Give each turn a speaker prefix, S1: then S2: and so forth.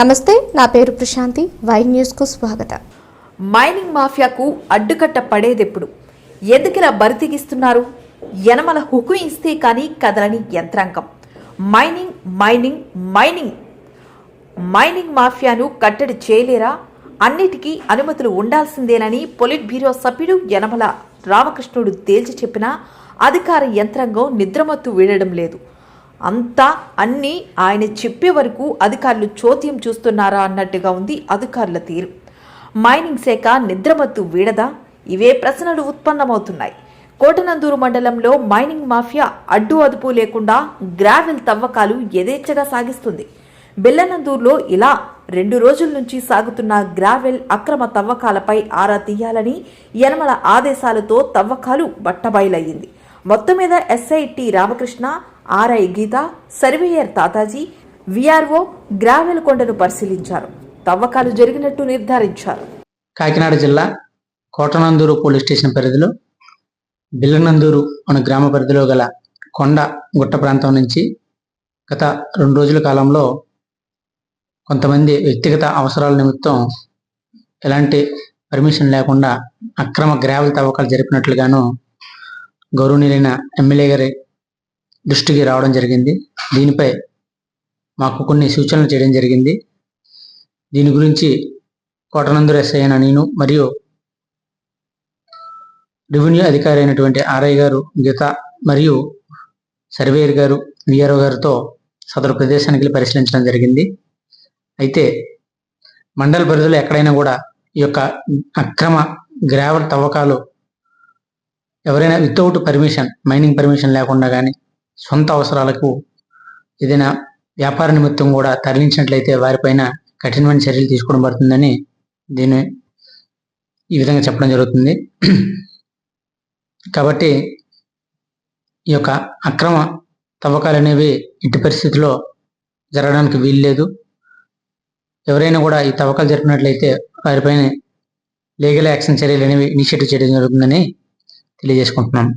S1: నమస్తే నా పేరు ప్రశాంతి. వై న్యూస్కు స్వాగతం.
S2: మైనింగ్ మాఫియాకు అడ్డుకట్ట పడేదెప్పుడు? ఎందుకిలా బరితిగిస్తున్నారు? యనమల హుకు ఇస్తే కానీ కదలని యంత్రాంగం. Mining mining mining. మైనింగ్ మాఫియాను కట్టడి చేయలేరా? అన్నిటికీ అనుమతులు ఉండాల్సిందేనని పొలిట్ బ్యూరో సభ్యుడు యనమల రామకృష్ణుడు తేల్చి చెప్పినా అధికార యంత్రాంగం నిద్రమత్తు వీడడం లేదు. అంతా అన్నీ ఆయన చెప్పే వరకు అధికారులు చోద్యం చూస్తున్నారా అన్నట్టుగా ఉంది అధికారుల తీరు. మైనింగ్ శాఖ నిద్రమత్తు వీడదా? ఇవే ప్రశ్నలు ఉత్పన్నమవుతున్నాయి. కోటనందూరు మండలంలో మైనింగ్ మాఫియా అడ్డు అదుపు లేకుండా గ్రావెల్ తవ్వకాలు యథేచ్ఛగా సాగిస్తుంది. బెల్లనందూరులో ఇలా రెండు రోజుల నుంచి సాగుతున్న గ్రావెల్ అక్రమ తవ్వకాలపై ఆరా తీయాలని యనమల ఆదేశాలతో తవ్వకాలు బట్టబయలయ్యింది. మొత్తం మీద SIT Ramakrishna RI Geetha surveyor Tataji VRO gravel కొండను పరిశీలించారు. తవ్వకాలు జరిగినట్టు నిర్ధారించారు.
S3: కాకినాడ జిల్లా కోటనందూరు పోలీస్ స్టేషన్ పరిధిలో బిల్లనందూరు అనే గ్రామ పరిధిలో గల కొండ గుట్ట ప్రాంతం నుంచి గత రెండు రోజుల కాలంలో కొంతమంది వ్యక్తిగత అవసరాల నిమిత్తం ఎలాంటి పర్మిషన్ లేకుండా అక్రమ గ్రావెల్ తవ్వకాలు జరిపినట్లుగాను గౌరవనీయులైన ఎమ్మెల్యే గారి దృష్టికి రావడం జరిగింది. దీనిపై మాకు కొన్ని సూచనలు చేయడం జరిగింది. దీని గురించి కోటనందూరు ఎస్ఐ అయిన నేను మరియు రెవెన్యూ అధికారి అయినటువంటి ఆర్ఐ గారు గీత మరియు సర్వేయర్ గారు విఆర్ఓ గారితో సదరు ప్రదేశానికి వెళ్ళి పరిశీలించడం జరిగింది. అయితే మండల పరిధిలో ఎక్కడైనా కూడా ఈ యొక్క అక్రమ గ్రావెల్ తవ్వకాలు ఎవరైనా వితౌట్ పర్మిషన్ మైనింగ్ పర్మిషన్ లేకుండా కానీ సొంత అవసరాలకు ఏదైనా వ్యాపార నిమిత్తం కూడా తరలించినట్లయితే వారిపైన కఠినమైన చర్యలు తీసుకోవడం పడుతుందని దీన్ని ఈ విధంగా చెప్పడం జరుగుతుంది. కాబట్టి ఈ యొక్క అక్రమ తవ్వకాలు అనేవి ఎట్టి పరిస్థితిలో జరగడానికి వీలు లేదు ఎవరైనా కూడా ఈ తవ్వకాలు జరిపినట్లయితే వారిపైన లీగల్ యాక్షన్ చర్యలు అనేవి ఇనిషియేటివ్ చేయడం జరుగుతుందని తెలియజేసుకుంటున్నాం.